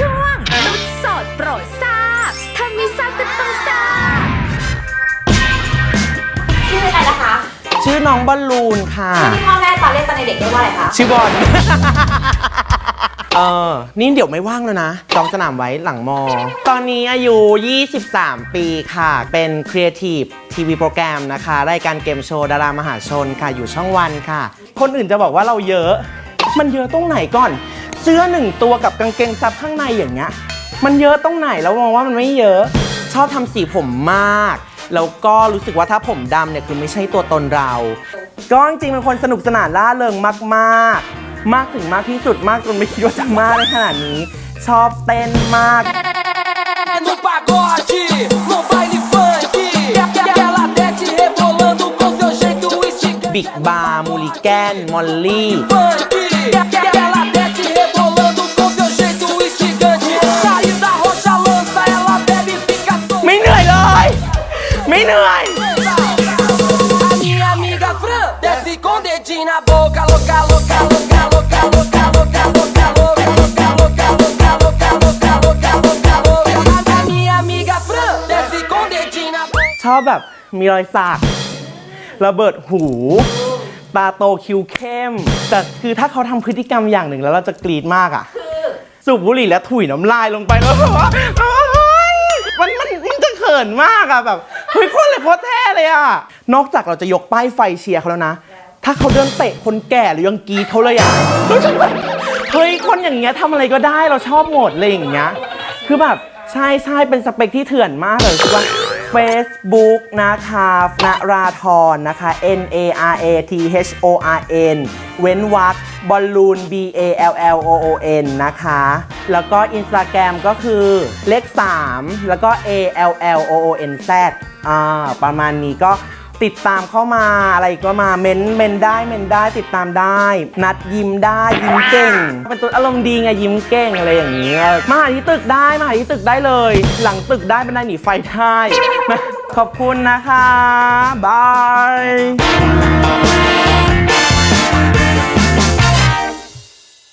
ช่วงตุ๊ดโสดโปรดทราบถ้าไม่ทราบก็ต้องทราบ ชื่ออะไรนะคะชื่อน้องบอลลูนค่ะ ที่พ่อแม่ตอนเล่นตอนเด็กๆเรียกว่าอะไรคะชื่อบอล เออ นี่เดี๋ยวไม่ว่างแล้วนะจองสนามไว้หลังมอ ตอนนี้อายุ 23 ปีค่ะ เป็นครีเอทีฟทีวีโปรแกรมนะคะ รายการเกมโชว์ดารามหาชนค่ะ อยู่ช่องวันค่ะ คนอื่นจะบอกว่าเราเยอะ มันเยอะตรงไหนก่อน เสื้อหนึ่งตัวกับกางเกงซับข้างในอย่างเงี้ย มันเยอะตรงไหนแล้วมองว่ามันไม่เยอะ ชอบทำสีผมมาก แล้วก็รู้สึกว่าถ้าผมดำเนี่ยคือไม่ใช่ตัวตนเรา ก็จริงๆเป็นคนสนุกสนานล่าเริงมากๆ มากถึงมากที่สุดมากจนไม่คิดว่าจะมากในขนาดนี้ ชอบเต้นมาก no pagode, no baile funk. Que ela desce rebolando com seu jeito instigante. บิกบาร์มูลิแกนมอลลี่ Que ela desce ไม่เหนื่อย solta. A minha amiga Fran desce com dedinho na boca, louca, louca, louca, louca, louca, louca, louca, louca, louca, louca, louca, louca, louca, louca, louca, louca. A minha amiga Fran desce com dedinho na boca. ชอบแบบมีรอยสักระเบิดหู ตาโตคิ้วเข้ม แต่คือถ้าเขาทำพฤติกรรมอย่างหนึ่งแล้วเราจะกรีดมากอะ สูบบุหรี่แล้วถุยน้ำลายลงไปแล้วแบบว่าเฮ้ยมันมันมันจะเขินมากอะแบบ เฮ้ยคนเลยโคตรเท่เลยอะ นอกจากเราจะยกป้ายไฟเชียร์เขาแล้วนะ ถ้าเขาเดินเตะคนแก่หรือยังกรีดเขาเลยอะรู้สึกว่าเฮ้ยคนอย่างเงี้ยทำอะไรก็ได้เราชอบหมดเลยอย่างเงี้ย คือแบบใช่ใช่เป็นสเปคที่เถื่อนมากเลยคือว่า Facebook นะคะนราธรนะคะ N A R A T H O R N เว้นวรรคบอลลูน B A L L O O N นะคะ แล้วก็ Instagram ก็คือเลข 3 แล้วก็ A L L O O N Z อ่าประมาณนี้ก็ติดตามเข้ามาอะไรก็มาเมนเมนได้เมนได้ติดตามได้ นัดยิ้มได้ยิ้มเก่ง เป็นตัวอารมณ์ดีไงยิ้มเก่งอะไรอย่างเงี้ยมาหาที่ตึกได้มาหาที่ตึกได้เลย หลังตึกได้เป็นได้หนีไฟได้ขอบคุณนะคะบาย